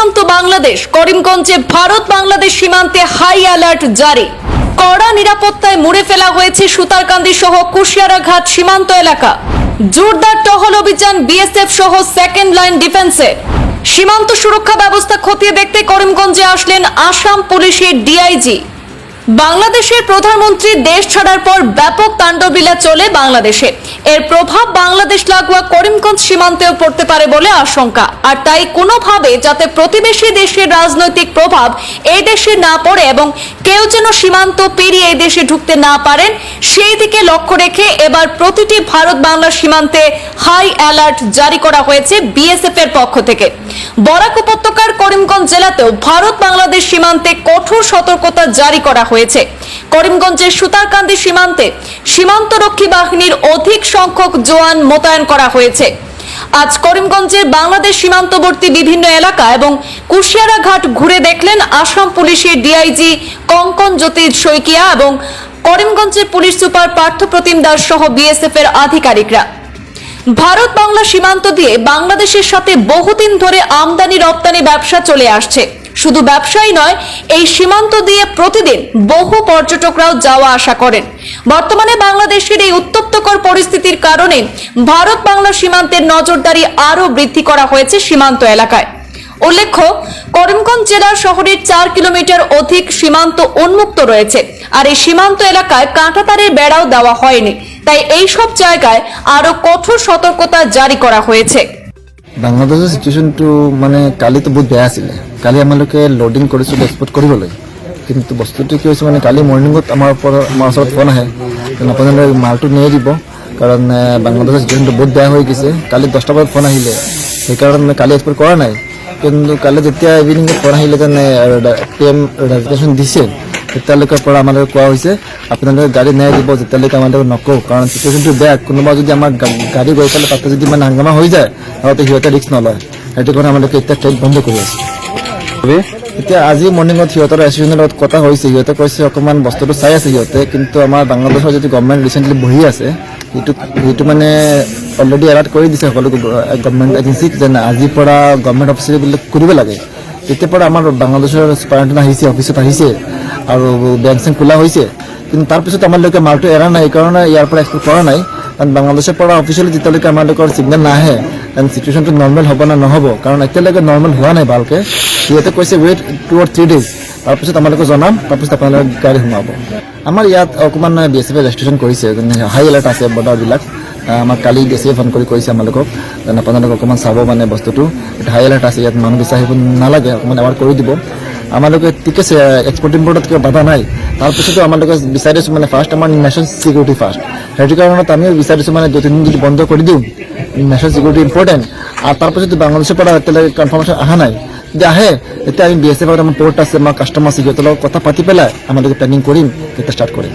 প্রশান্ত বাংলাদেশ, করিমগঞ্জে ভারত বাংলাদেশ সীমান্তে high alert জারি। কড়া নিরাপত্তায় মুড়ে ফেলা হয়েছে সুতারকান্দি সহ কুশিয়ারাঘাট সীমান্ত এলাকা। জোরদার টহল অভিযান বিএসএফ সহ সেকেন্ড লাইন ডিফেন্সে সীমান্ত সুরক্ষা ব্যবস্থা খতিয়ে দেখতে করিমগঞ্জে আসলেন আসাম পুলিশের ডিআইজি বাংলাদেশের প্রধানমন্ত্রী দেশ ছাড়ার পর ব্যাপক তাণ্ডবলীলা চলে বাংলাদেশে। এর প্রভাব বাংলাদেশ লাগোয়া করিমগঞ্জ সীমান্তেও পড়তে পারে বলে আশঙ্কা। আর তাই কোনোভাবে যাতে প্রতিবেশী দেশের রাজনৈতিক প্রভাব এই দেশে না পড়ে এবং কেউ যেন সীমান্ত পেরিয়ে এই দেশে ঢুকতে না পারেন, সেই দিকে লক্ষ্য রেখে এবার প্রতিটি ভারত বাংলা সীমান্তে হাই অ্যালার্ট জারি করা হয়েছে বিএসএফ এর পক্ষ থেকে। বরাক উপত্যকার করিমগঞ্জ জেলাতেও ভারত বাংলাদেশ সীমান্তে কঠোর সতর্কতা জারি করা হয়েছে। করিমগঞ্জের সুতারকান্দি সীমান্তে সীমান্তরক্ষী বাহিনীর অধিক সংখ্যক জওয়ান মোতায়েন করা হয়েছে। আজ করিমগঞ্জের বাংলাদেশ সীমান্তবর্তী বিভিন্ন এলাকা এবং কুশিয়ারা ঘাট ঘুরে দেখলেন আসাম পুলিশের ডিআইজি কঙ্কন জ্যোতি শইকিয়া এবং করিমগঞ্জের পুলিশ সুপার পার্থ প্রতিম দাস সহ বিএসএফ এর আধিকারিকরা। ভারত বাংলা সীমান্ত দিয়ে বাংলাদেশের সাথে বহুদিন ধরে আমদানি রপ্তানি ব্যবসা চলে আসছে। শুধু ব্যবসায়ী নয়, এই সীমান্ত দিয়ে প্রতিদিন বহু পর্যটকরাও যাওয়া আসা করেন। বর্তমানে বাংলাদেশের এই উত্তপ্তকর কারণে ভারত বাংলা সীমান্তের নজরদারি আরও বৃদ্ধি করা হয়েছে সীমান্ত এলাকায়। উল্লেখ্য, করিমগঞ্জ জেলার শহরের চার কিলোমিটার অধিক সীমান্ত উন্মুক্ত রয়েছে আর এই সীমান্ত এলাকায় কাঁটাতারের বেড়াও দেওয়া হয়নি। তাই এই সব জায়গায় আরও কঠোর সতর্কতা জারি করা হয়েছে। বাংলাদেশৰ চিটুৱেশ্যনটো মানে কালিতো বহুত বেয়া আছিলে কালি আমালোকে লোডিং কৰিছিলোঁ এক্সপৰ্ট কৰিবলৈ। কিন্তু বস্তুটো কি হৈছে মানে কালি মৰ্ণিঙত আমাৰ আমাৰ ওচৰত ফোন আহে। আপোনালোকে মালটো নিয়ে দিব। কাৰণ এ, বাংলাদেশৰ চিটুৱেশ্যনটো বহুত বেয়া হৈ গৈছে কালি দহটা বজাত ফোন আহিলে। সেইকাৰণে কালি এক্সপৰ্ট কৰা নাই। কিন্তু কালি যেতিয়া ইভিনিং ফোন আহিলে তেনে পি এম দিছে তেতিয়ালৈকে পৰা আমালোকে কোৱা হৈছে আপোনালোকে গাড়ী নাই দিব যেতিয়ালৈকে আমালোকে নকওঁ কাৰণ চিটুৱেশ্যনটো বেয়া। কোনোবা যদি আমাৰ গাড়ী গৈ পেলাই তাতে যদি মানে হাংগামা হৈ যায় সিহঁতে ৰিস্ক নলয়। সেইটো কাৰণে আমালোকে এতিয়া ট্ৰেইন বন্ধ কৰি আছো। এতিয়া আজি মৰ্ণিঙত সিহঁতৰ এছ'চিয়েশ্যনৰ লগত কথা হৈছে, সিহঁতে কৈছে অকণমান বস্তুটো চাই আছে সিহঁতে, কিন্তু আমাৰ বাংলাদেশৰ যদি গভৰ্ণমেণ্ট ৰিচেণ্টলি বহি আছে, সেইটো সেইটো মানে অলৰেডি এলাৰ্ট কৰি দিছে সকলো গভৰ্ণমেণ্ট এজেঞ্চিক যে আজিৰ পৰা গভৰ্ণমেণ্ট অফিচাৰবিলাক কৰিব লাগে। তেতিয়াৰ পৰা আমাৰ বাংলাদেশৰ চুপাৰিণ্টেণ্ট আহিছে অফিচত আহিছে, আৰু বেংক চেংক খোলা হৈছে। কিন্তু তাৰপিছত আমালোকে মালটো এৰা নাই সেইকাৰণে ইয়াৰ পৰা এক্সপৰ্ট কৰা নাই। কাৰণ বাংলাদেশৰ পৰা অফিচিয়েলি যেতিয়ালৈকে আমালোকৰ চিগনেল নাহে কাৰণ চিটুৱেশ্যনটো নৰ্মেল হ'ব না নহ'ব, কাৰণ এতিয়ালৈকে নৰ্মেল হোৱা নাই ভালকৈ। সিহঁতে কৈছে wait two or three days তাৰপিছত আপোনালোকে জনাম, তাৰপিছত আপোনালোকে গাড়ী সোমাব। আমাৰ ইয়াত অকণমান বি এছ এফে ৰেজিষ্ট্ৰেশ্যন কৰিছে হাই এলাৰ্ট আছে বৰ্ডাৰবিলাক। আমাক কালি বি এছ এফে ফোন কৰি কৈছে আমালোকক আপোনালোকে অকণমান চাব মানে বস্তুটো। হাই এলাৰ্ট আছে, ইয়াত মানুহ বেছি আহিব নালাগে, অকণমান এৱাৰ্ড কৰি দিব। আমালোকে ঠিক আছে এক্সপৰ্ট ইম্পৰ্টত কিবা বাধা নাই। তাৰপিছতো আমাদেরকে বিচাৰিছোঁ মানে ফাৰ্ষ্ট আমাৰ নেশ্যনেল ছিকিউৰিটি ফাৰ্ষ্ট সেইটো কাৰণত আমিও বিচাৰিছোঁ মানে দুই তিনিদিন বন্ধ কৰি দিওঁ নেশ্যনেল ছিকিউৰিটি ইম্পৰ্টেণ্ট আৰু তাৰপিছত বাংলাদেশৰ পৰা এতিয়ালৈকে কনফাৰ্মেশ্যন অহা নাই। যদি আহে তেতিয়া আমি বি এছ এফৰ আমাৰ পৰ্ট আছে আমাৰ কাষ্টমাৰ আছে সিহঁতৰ লগত কথা পাতি পেলাই আমালোকে প্লেনিং কৰিম তেতিয়া ষ্টাৰ্ট কৰিম।